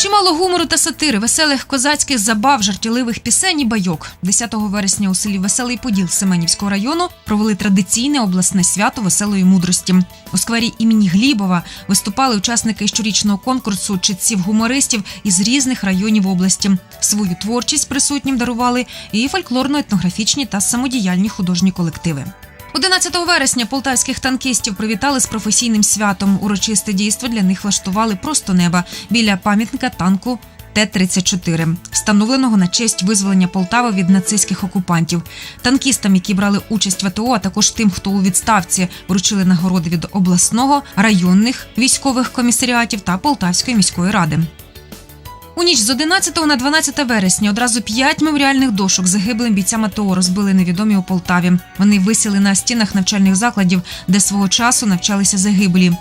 Чимало гумору та сатири, веселих козацьких забав, жартівливих пісень і байок. 10 вересня у селі Веселий Поділ Семенівського району провели традиційне обласне свято веселої мудрості. У сквері імені Глібова виступали учасники щорічного конкурсу читців-гумористів із різних районів області. Свою творчість присутнім дарували і фольклорно-етнографічні та самодіяльні художні колективи. 11 вересня полтавських танкістів привітали з професійним святом. Урочисте дійство для них влаштували просто неба біля пам'ятника танку. Т-34, встановленого на честь визволення Полтави від нацистських окупантів. Танкістам, які брали участь в АТО, а також тим, хто у відставці вручили нагороди від обласного, районних військових комісаріатів та Полтавської міської ради. У ніч з 11 на 12 вересня одразу п'ять меморіальних дошок загиблим бійцям АТО розбили невідомі у Полтаві. Вони висіли на стінах навчальних закладів, де свого часу навчалися загиблі.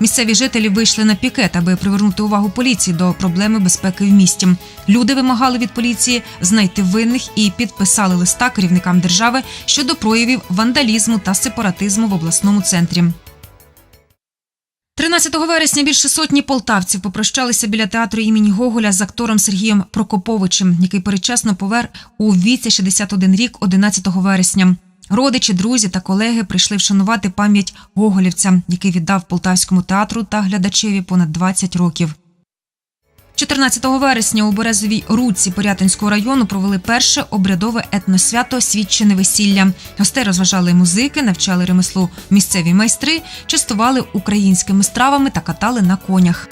Місцеві жителі вийшли на пікет, аби привернути увагу поліції до проблеми безпеки в місті. Люди вимагали від поліції знайти винних і підписали листа керівникам держави щодо проявів вандалізму та сепаратизму в обласному центрі. 13 вересня більше сотні полтавців попрощалися біля театру імені Гоголя з актором Сергієм Прокоповичем, який передчасно повер у віці 61 рік 11 вересня. Родичі, друзі та колеги прийшли вшанувати пам'ять Гоголівця, який віддав полтавському театру та глядачеві понад 20 років. 14 вересня у Березовій Руці Порятинського району провели перше обрядове етносвято Свідчене весілля. Гостей розважали музики, навчали ремеслу місцеві майстри, частували українськими стравами та катали на конях.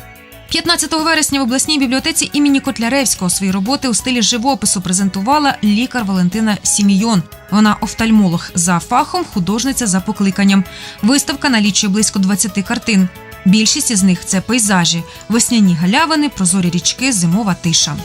15 вересня в обласній бібліотеці імені Котляревського свої роботи у стилі живопису презентувала лікар Валентина Сімійон. Вона офтальмолог за фахом, художниця за покликанням. Виставка налічує близько 20 картин. Більшість із них це пейзажі, весняні галявини, прозорі річки, зимова тиша.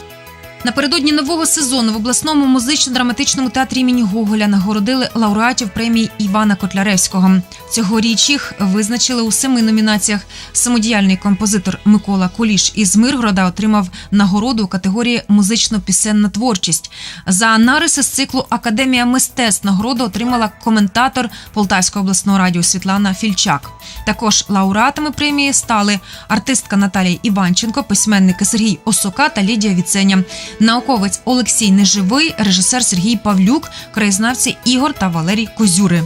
Напередодні нового сезону в обласному музично-драматичному театрі імені Гоголя нагородили лауреатів премії Івана Котляревського. Цьогоріч їх визначили у семи номінаціях. Самодіяльний композитор Микола Куліш із Миргорода отримав нагороду у категорії музично-пісенна творчість. За нариси з циклу Академія мистецтв нагороду отримала коментатор Полтавського обласного радіо Світлана Фільчак. Також лауреатами премії стали артистка Наталія Іванченко, письменники Сергій Осока та Лідія Віценя науковець Олексій Неживий, режисер Сергій Павлюк, краєзнавці Ігор та Валерій Козюри.